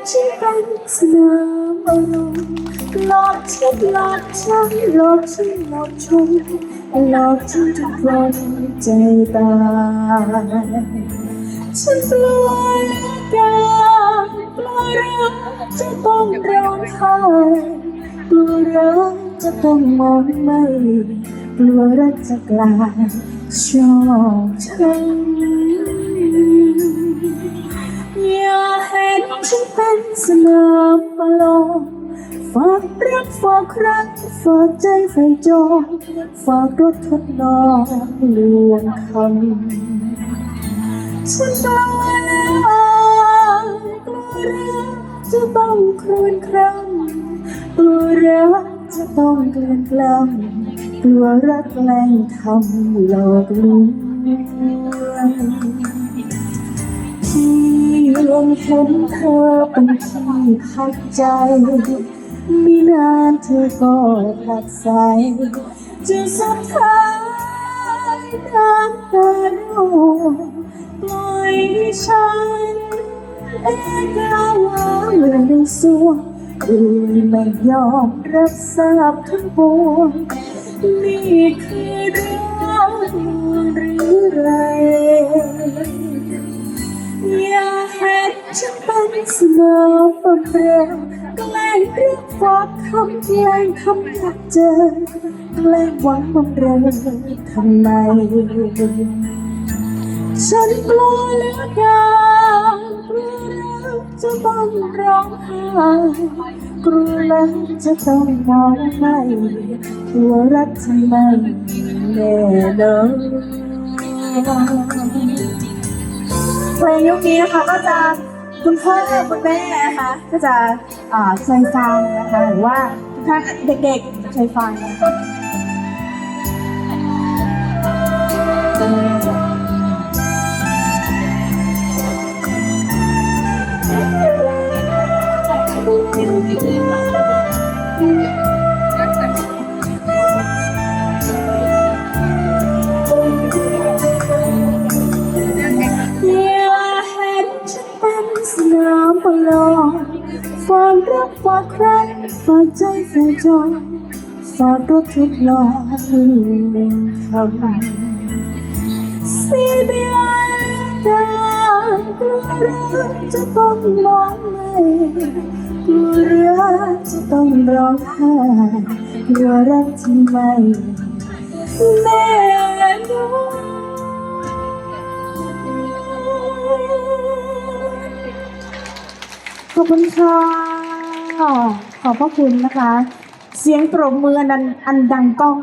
เป็นสนามอารมณ์หลอกฉันหลอกฉันหลอกฉันหลอกฉันหลอกฉันทุกวันใจตายฉันกลัวเหลือเกินกลัวรักจะต้องร้องไห้กลัวรักจะต้องมองไม่กลัวรักจะกลายชอบฉัน เป็นสนามมาลองฝากรักฝากครั้งฝากใจไฟจองฝากรถทดลองลวงคำฉันกลัวแล้วกลัวรักจะต้องครวญครำกลัวรักจะต้องเกลื่อนกล้ำกลัวรักแกล้งทำหลอกลวง ลงเห็นเธอเป็นที่พักใจมีนานเธอก็ผลักใสจนสุดท้ายน้ำตาร่วงปล่อยฉันเอกาลาเมื่อในสวงคืนไม่ยอมรับทราบทั้งปวงนี่คือ ฉันเสนามบำเรอแกล้งเรียกฝากคำแกล้งคำอยากเจอแกล้งหวังบำเรอทำไม ฉันกลัวเหลือเกินกลัวแล้วจะต้องร้องไห้กลัวแล้วจะต้องมองไม่กลัวรักที่ไม่แน่นอนเพลงยุคนี้นะคะก็จะ คุณพ่อคุณแม่นะคะก็จะอ่าเคยฟังนะคะหรือว่าทุกท่านเด็กๆเคยฟังนะคะ รักฝากใครฝากใจฝากจองฝากรถทุกล้อลืมคำเสียดายเหลือเกินกลัวรักจะต้องมองไม่กลัวรักจะต้องร้องไห้กลัวรักที่ไม่แน่นอนขอบคุณค่ะ ค่ะ ขอบพระคุณนะคะ เสียงปรบมืออันดังอันดังก้อง